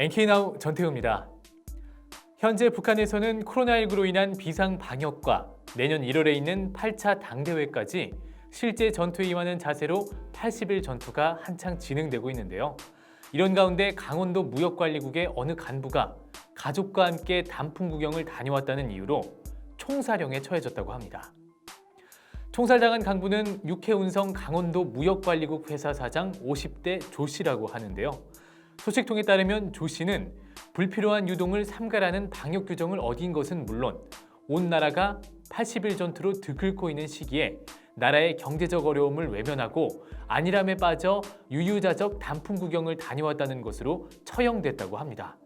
NK나우 전태우입니다. 현재 북한에서는 코로나19로 인한 비상 방역과 내년 1월에 있는 8차 당대회까지 실제 전투에 임하는 자세로 80일 전투가 한창 진행되고 있는데요. 이런 가운데 강원도 무역관리국의 어느 간부가 가족과 함께 단풍 구경을 다녀왔다는 이유로 총사령에 처해졌다고 합니다. 총살당한 강부는 육해운성 강원도 무역관리국 회사 사장 50대 조 씨라고 하는데요. 소식통에 따르면 조 씨는 불필요한 유동을 삼가라는 방역 규정을 어긴 것은 물론 온 나라가 80일 전투로 들끓고 있는 시기에 나라의 경제적 어려움을 외면하고 안일함에 빠져 유유자적 단풍 구경을 다녀왔다는 것으로 처형됐다고 합니다.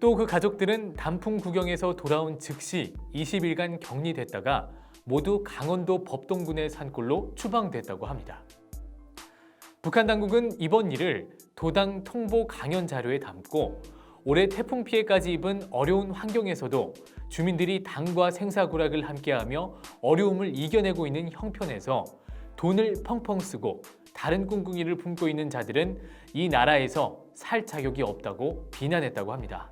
또 그 가족들은 단풍 구경에서 돌아온 즉시 20일간 격리됐다가 모두 강원도 법동군의 산골로 추방됐다고 합니다. 북한 당국은 이번 일을 도당 통보 강연 자료에 담고 올해 태풍 피해까지 입은 어려운 환경에서도 주민들이 당과 생사구락을 함께하며 어려움을 이겨내고 있는 형편에서 돈을 펑펑 쓰고 다른 꿍꿍이를 품고 있는 자들은 이 나라에서 살 자격이 없다고 비난했다고 합니다.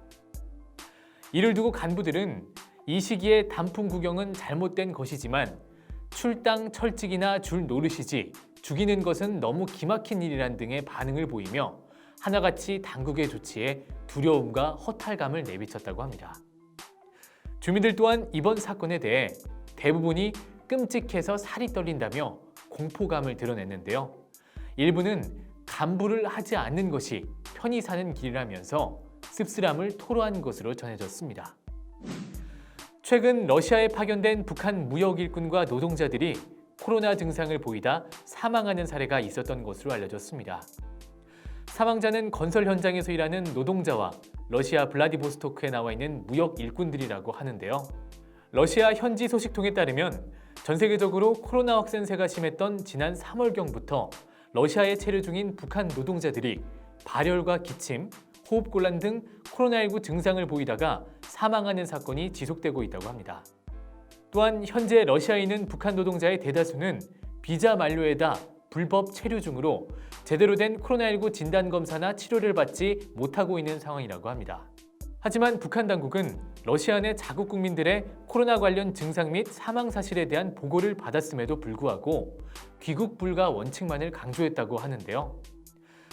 이를 두고 간부들은 이 시기에 단풍 구경은 잘못된 것이지만 출당 철칙이나 줄 노릇이지 죽이는 것은 너무 기막힌 일이란 등의 반응을 보이며 하나같이 당국의 조치에 두려움과 허탈감을 내비쳤다고 합니다. 주민들 또한 이번 사건에 대해 대부분이 끔찍해서 살이 떨린다며 공포감을 드러냈는데요. 일부는 간부를 하지 않는 것이 편히 사는 길이라면서 씁쓸함을 토로한 것으로 전해졌습니다. 최근 러시아에 파견된 북한 무역 일꾼과 노동자들이 코로나 증상을 보이다 사망하는 사례가 있었던 것으로 알려졌습니다. 사망자는 건설 현장에서 일하는 노동자와 러시아 블라디보스토크에 나와 있는 무역 일꾼들이라고 하는데요. 러시아 현지 소식통에 따르면 전 세계적으로 코로나 확산세가 심했던 지난 3월경부터 러시아에 체류 중인 북한 노동자들이 발열과 기침, 호흡곤란 등 코로나19 증상을 보이다가 사망하는 사건이 지속되고 있다고 합니다. 또한 현재 러시아에 있는 북한 노동자의 대다수는 비자 만료에다 불법 체류 중으로 제대로 된 코로나19 진단 검사나 치료를 받지 못하고 있는 상황이라고 합니다. 하지만 북한 당국은 러시아 내 자국 국민들의 코로나 관련 증상 및 사망 사실에 대한 보고를 받았음에도 불구하고 귀국 불가 원칙만을 강조했다고 하는데요.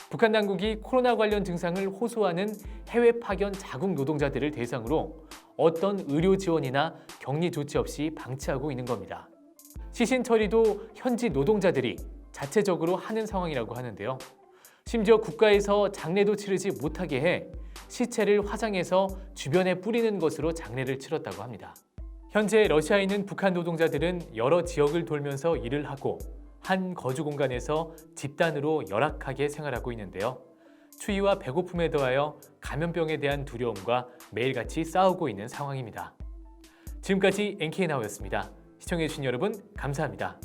북한 당국이 코로나 관련 증상을 호소하는 해외 파견 자국 노동자들을 대상으로 어떤 의료 지원이나 격리 조치 없이 방치하고 있는 겁니다. 시신 처리도 현지 노동자들이 자체적으로 하는 상황이라고 하는데요. 심지어 국가에서 장례도 치르지 못하게 해 시체를 화장해서 주변에 뿌리는 것으로 장례를 치렀다고 합니다. 현재 러시아에 있는 북한 노동자들은 여러 지역을 돌면서 일을 하고 한 거주 공간에서 집단으로 열악하게 생활하고 있는데요. 추위와 배고픔에 더하여 감염병에 대한 두려움과 매일같이 싸우고 있는 상황입니다. 지금까지 NK나우였습니다. 시청해주신 여러분 감사합니다.